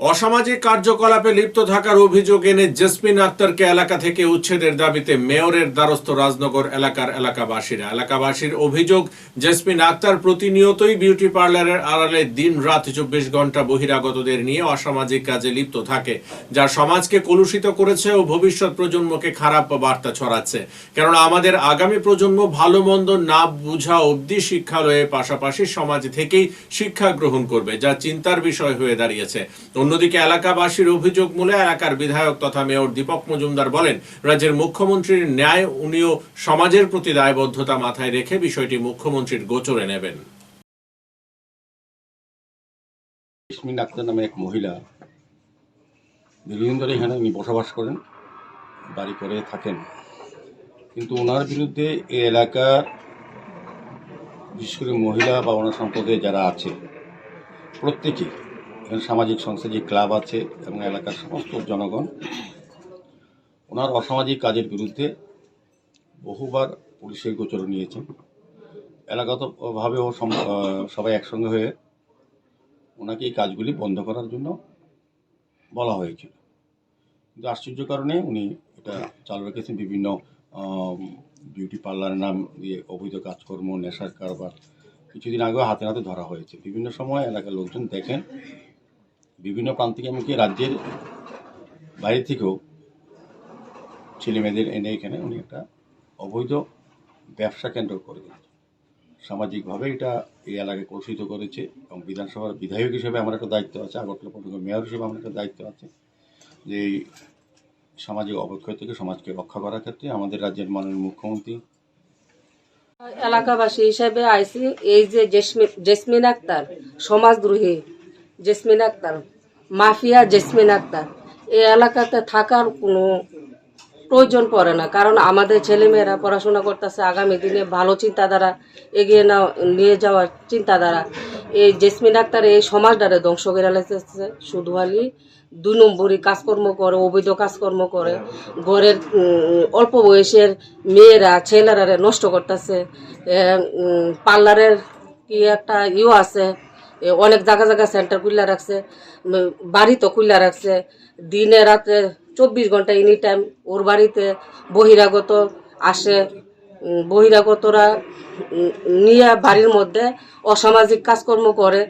অসামাজিক কার্যকলাপে লিপ্ত থাকার অভিযোগ এনে জেসমিন আক্তারকে এলাকা থেকে উচ্ছেদের দাবিতে মেয়রের দ্বারস্থ রাজনগর এলাকার এলাকাবাসীরা। এলাকাবাসীর অভিযোগ, জেসমিন আক্তার প্রতিনিয়তই বিউটি পার্লারের আড়ালে দিন রাত চব্বিশ ঘণ্টা বহিরাগতদের নিয়ে অসামাজিক কাজে লিপ্ত থাকে, যা সমাজকে কলুষিত করেছে ও ভবিষ্যৎ প্রজন্মকে খারাপ বার্তা ছড়াচ্ছে। কেননা আমাদের আগামী প্রজন্ম ভালো মন্দ না বুঝা অবধি শিক্ষালয়ের পাশাপাশি সমাজ থেকেই শিক্ষা গ্রহণ করবে, যা চিন্তার বিষয় হয়ে দাঁড়িয়েছে। অন্যদিকে এলাকাবাসীর অভিযোগ মূলে এলাকার বিধায়ক তথা মেয়র দীপক মজুমদার বলেন, রাজ্যের মুখ্যমন্ত্রীর ন্যায় উনিও সমাজের প্রতি দায়বদ্ধতা মাথায় রেখে বিষয়টি মুখ্যমন্ত্রীর গোচরে নেবেন। আক্তার নামে এক মহিলা দীর্ঘদিন ধরে এখানে উনি বসবাস করেন, বাড়ি করে থাকেন। কিন্তু ওনার বিরুদ্ধে এই এলাকার বিশেষ করে মহিলা বা ওনার সম্প্রদায়ে যারা আছে, প্রত্যেকেই সামাজিক সংস্থা যে ক্লাব আছে এবং এলাকার সমস্ত জনগণ, ওনার অসামাজিক কাজের বিরুদ্ধে বহুবার পুলিশের গোচর নিয়েছেন। এলাকাতভাবেও সবাই একসঙ্গে হয়ে ওনাকে এই কাজগুলি বন্ধ করার জন্য বলা হয়েছিল। কিন্তু আশ্চর্য কারণে উনি এটা চালু রেখেছেন বিভিন্ন বিউটি পার্লারের নাম দিয়ে অবৈধ কাজকর্ম, নেশার কারবার, কিছুদিন আগেও হাতে হাতে ধরা হয়েছে। বিভিন্ন সময় এলাকার লোকজন দেখেন বিভিন্ন প্রান্ত থেকে এমনকি রাজ্যের বাইরে থেকেও ছেলে মেয়েদের এনে এখানে উনি একটা অবৈধ ব্যবসা কেন্দ্র করে দিয়েছেন। সামাজিকভাবে এটা এই এলাকায় কলুষিত করেছে এবং বিধানসভার বিধায়ক হিসেবে আমার একটা দায়িত্ব আছে, আগরতলা পৌরসভার মেয়র হিসেবে আমার একটা দায়িত্ব আছে যে এই সামাজিক অবক্ষয় থেকে সমাজকে রক্ষা করার ক্ষেত্রে আমাদের রাজ্যের মাননীয় মুখ্যমন্ত্রী এলাকাবাসী হিসেবে আইসি, এই যে জেসমিন আক্তার সমাজদ্রোহী জেসমিন আক্তার, মাফিয়া জেসমিন আক্তার। এই এলাকাতে থাকার কোনো প্রয়োজন পড়ে না, কারণ আমাদের ছেলেমেয়েরা পড়াশোনা করতেছে আগামী দিনে, ভালো চিন্তাধারা এগিয়ে না নিয়ে যাওয়ার চিন্তাধারা। এই জেসমিন আক্তার এই সমাজটারে ধ্বংস করে লাগতেছে শুধু খালি দুই নম্বরই কাজকর্ম করে, অবৈধ কাজকর্ম করে। ঘরের অল্প বয়সের মেয়েরা ছেলেরা নষ্ট করতেছে। পার্লারের কি একটা ইও আছে অনেক জায়গা জায়গা সেন্টার খুললা রাখছে বাড়ি তো খুললা রাখছে। দিনে রাতে চব্বিশ ঘণ্টা এনি টাইম ওর বাড়িতে বহিরাগত আসে। বহিরাগতরা নিয়ে বাড়ির মধ্যে অসামাজিক কাজকর্ম করে।